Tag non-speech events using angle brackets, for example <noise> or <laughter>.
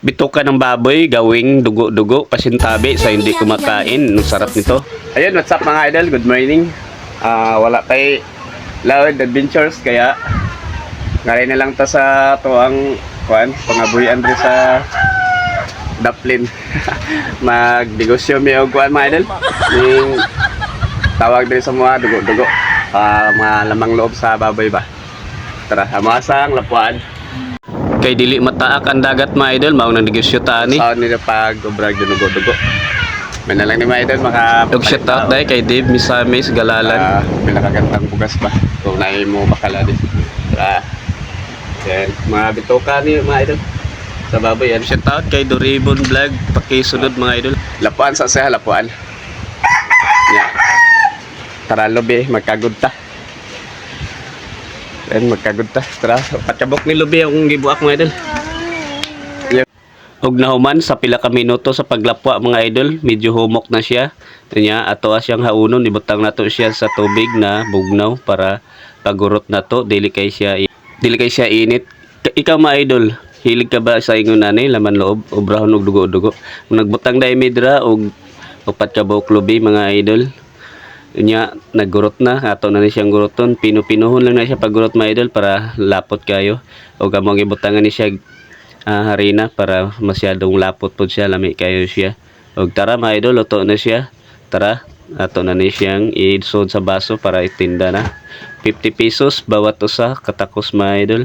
bituka ng baboy, gawing dugo-dugo, pasintabi sa hindi kumakain. Ang sarap nito. Ayun, what's up mga idol? Good morning. Ah, wala tay loud adventures kaya ngayon na lang ta sa to ang kuan pangabuyan rin sa Daplin. <laughs> Magnegosyo mi og kuan mga idol. Ning tawag din sa mga dugo-dugo. Ah, mga lamang loob sa baboy ba. Tara, amasang lapuan. Kay dili mataak ang dagat mga idol, mao nang negosyo ta ni. Saan nila pag obrag dugo-dugo. May na lang ni mga idol maka Dog shout out dahil kay Dave Misamis Galalan. Ah, pinakagandang bugas ba? Kung naay mo bakala din. Tara. Yan, mga bitoka ni mga idol. Sa baboy yan. Shout out kay Doribon Vlog. Pakisunod mga idol. Lapuan sa siya, lapuan. Yeah. Tara lobe, magkagod ta. Yan, magkagod ta. Tara, patsabok ni lobe ang gibuak mga idol. Og nahuman sa pila ka minuto sa paglapwa mga idol, medyo humok na siya. Kanya ato siyang haunon, ibutang nato siya sa tubig na bugnaw para pagurot nato dili kay siya dili kay siya init. Ka- Ikaw mga idol, hilig ka ba sa ingon nanay laman loob obrahon og dugo-dugo? Nagbutang dai midra og upat ka lubi mga idol. Nya naggurot na. Ato na ni siyang guroton pino-pinuhon lang na siya paggurot mga idol para lapot kayo. Og among ibutangan ni siya ah, harina para masyadong lapot po siya lami kayo siya. Og tara mga idol luto na siya. Tara ato na ni siyang isod sa baso para itinda na. 50 pesos bawat usa katakos mga idol